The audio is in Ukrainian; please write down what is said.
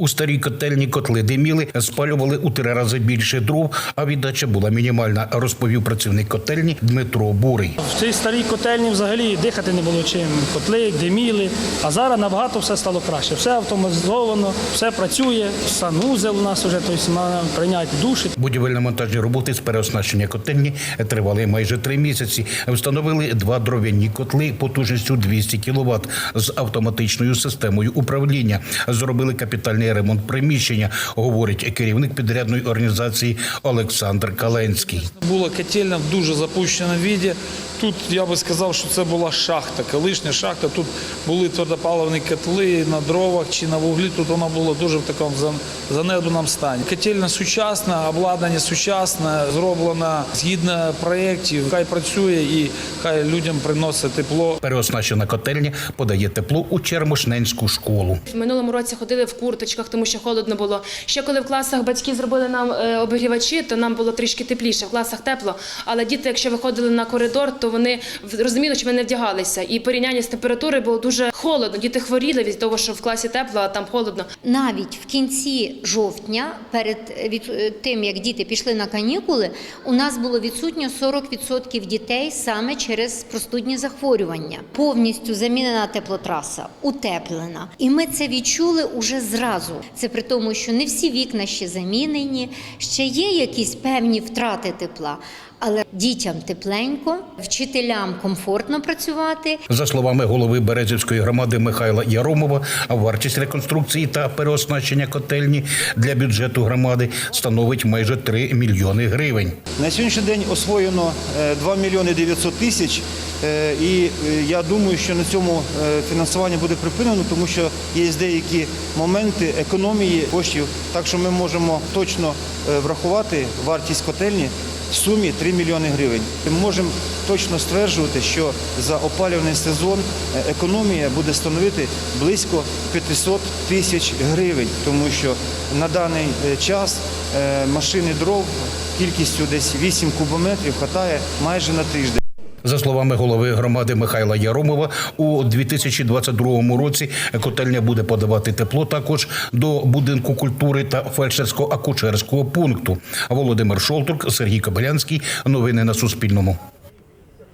У старій котельні котли диміли, спалювали у три рази більше дров, а віддача була мінімальна, розповів працівник котельні Дмитро Бурий. В цій старій котельні взагалі дихати не було чим. Котли диміли, а зараз набагато все стало краще. Все автоматизовано, все працює. Санузел у нас вже тобто, прийняти душі. Будівельно-монтажні роботи з переоснащення котельні тривали майже три місяці. Встановили два дров'яні котли потужністю 200 кВт з автоматичною системою управління. Зробили капітальний ремонт приміщення, говорить керівник підрядної організації Олександр Каленський. Була котельня в дуже запущеному віді. Тут я би сказав, що це була шахта, колишня шахта. Тут були твердопаливні котли на дровах чи на вуглі. Тут вона була дуже в такому зан- занедбаному стані. Котельня сучасна, обладнання сучасне, зроблена згідно проєктів. Хай працює і хай людям приносить тепло. Переоснащена котельня подає тепло у Чермошненську школу. В минулому році ходили в курточках, тому що холодно було. Ще коли в класах батьки зробили нам е, обігрівачі, то нам було трішки тепліше. В класах тепло. Але діти, якщо виходили на коридор, то вони розуміли, що ми не вдягалися. І порівняння з температурою було дуже холодно. Діти хворіли від того, що в класі тепло, а там холодно. Навіть в кінці жовтня, перед від, е, тим як діти пішли на канікули, у нас було відсутньо 40% дітей саме через простудні захворювання. Повністю замінена теплотраса, утеплена. І ми це відчули уже зразу. Це при тому, що не всі вікна ще замінені, ще є якісь певні втрати тепла. Але дітям тепленько, вчителям комфортно працювати, За словами голови Березівської громади Михайла Яромова, вартість реконструкції та переоснащення котельні для бюджету громади становить майже 3 мільйони гривень. На сьогоднішній день освоєно е, 2 мільйони 900 тисяч. Е, І е, я думаю, що на цьому е, фінансування буде припинено, тому що є деякі моменти економії коштів. Так що ми можемо точно врахувати вартість котельні в сумі 3 мільйони гривень. Ми можемо точно стверджувати, що за опалювальний сезон економія буде становити близько 500 тисяч гривень, тому що на даний час машини дров кількістю десь 8 кубометрів хватає майже на тиждень. За словами голови громади Михайла Яромова, у 2022 році котельня буде подавати тепло також до будинку культури та фельдшерсько-акушерського пункту. Володимир Шолтурк, Сергій Кобилянський. Новини на Суспільному.